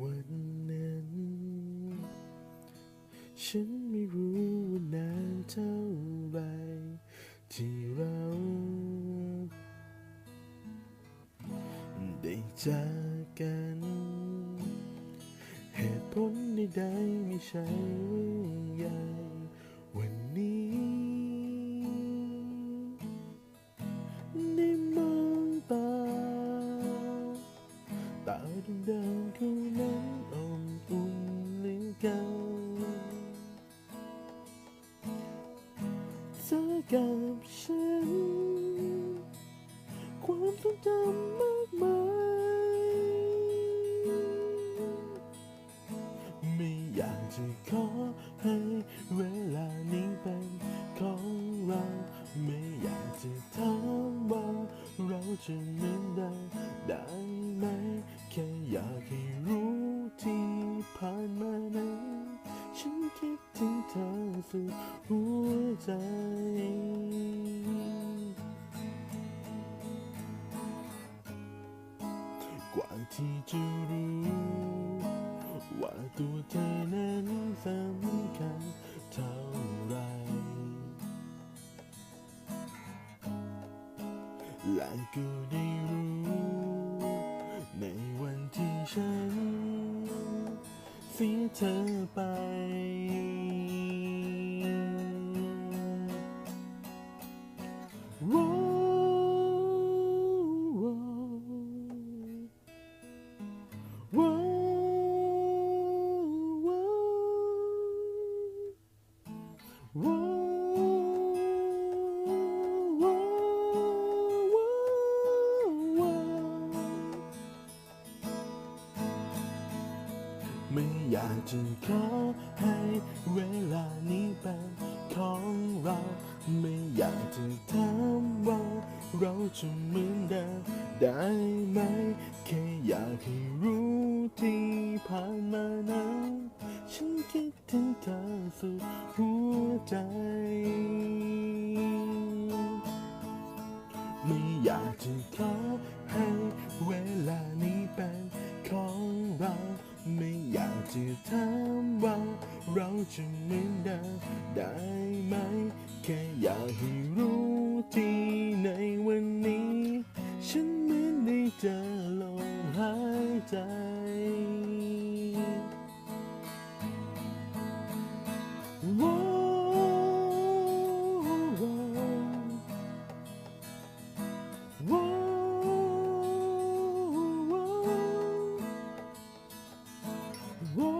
วันนั้น ฉันไม่รู้ว่านานเท่าไหรที่เรา ได้จากกันเหตุผลใดๆไม่ใช่เรื่องใหญ่ ตาดำๆคู่นั้นอ่อนอุ่นเหลือเกินเธอกับฉัน ความทรงจำมากมายไม่อยากจะขอให้เวลานี้เป็นของเรา ไม่อยากจะถามว่าเราจะเหมือนเดิมได้ไหม แค่อยากให้รู้ที่ผ่านมานั้น ฉันคิดถึงเธอสุดหัวใจกว่าที่จะรู้ว่าตัวเธอนั้นสำคัญเท่าไร และก็ได้รู้ในวัน ที่ฉันเสียเธอไปโไม่อยากจะขอให้เวลานี้เป็นของเรา ไม่อยากจะถามว่าเราจะเหมือนเดิมได้ไหม แค่อยากให้รู้ที่ผ่านมานั้น ฉันคิดถึงเธอสุดหัวใจ อยากจะถามว่าเราจะเหมือนเดิมได้ไหม แค่อยากให้รู้ที่ในวันนี้ ฉันเหมือนได้เจอลมหายใจ whoa.